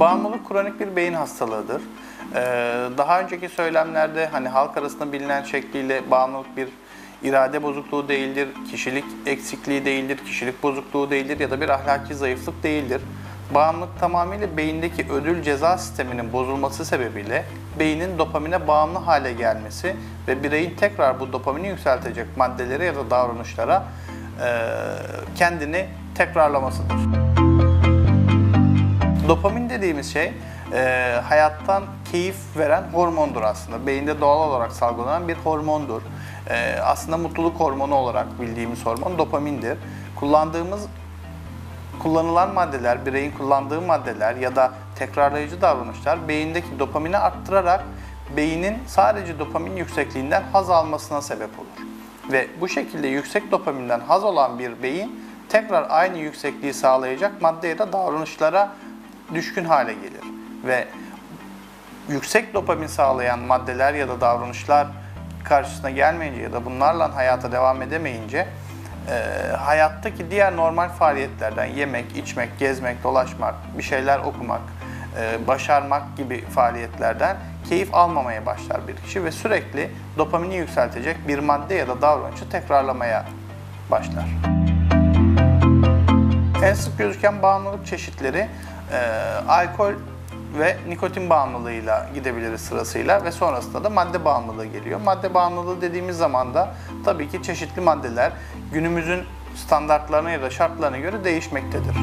Bağımlılık kronik bir beyin hastalığıdır. Ee, daha önceki söylemlerde hani halk arasında bilinen şekliyle bağımlılık bir irade bozukluğu değildir, kişilik eksikliği değildir, kişilik bozukluğu değildir ya da bir ahlaki zayıflık değildir. Bağımlılık tamamıyla beyindeki ödül ceza sisteminin bozulması sebebiyle beynin dopamine bağımlı hale gelmesi ve bireyin tekrar bu dopamini yükseltecek maddelere ya da davranışlara e, kendini tekrarlamasıdır. Dopamin dediğimiz şey e, hayattan keyif veren hormondur aslında. Beyinde doğal olarak salgılanan bir hormondur. E, aslında mutluluk hormonu olarak bildiğimiz hormon dopamindir. Kullandığımız kullanılan maddeler, bireyin kullandığı maddeler ya da tekrarlayıcı davranışlar beyindeki dopamini arttırarak beynin sadece dopamin yüksekliğinden haz almasına sebep olur. Ve bu şekilde yüksek dopaminden haz olan bir beyin tekrar aynı yüksekliği sağlayacak madde ya da davranışlara düşkün hale gelir. Ve yüksek dopamin sağlayan maddeler ya da davranışlar karşısına gelmeyince ya da bunlarla hayata devam edemeyince e, hayattaki diğer normal faaliyetlerden yemek, içmek, gezmek, dolaşmak, bir şeyler okumak, e, başarmak gibi faaliyetlerden keyif almamaya başlar bir kişi ve sürekli dopamini yükseltecek bir madde ya da davranışı tekrarlamaya başlar. En sık gözüken bağımlılık çeşitleri e, alkol ve nikotin bağımlılığıyla gidebiliriz sırasıyla ve sonrasında da madde bağımlılığı geliyor. Madde bağımlılığı dediğimiz zaman da tabii ki çeşitli maddeler günümüzün standartlarına ya da şartlarına göre değişmektedir.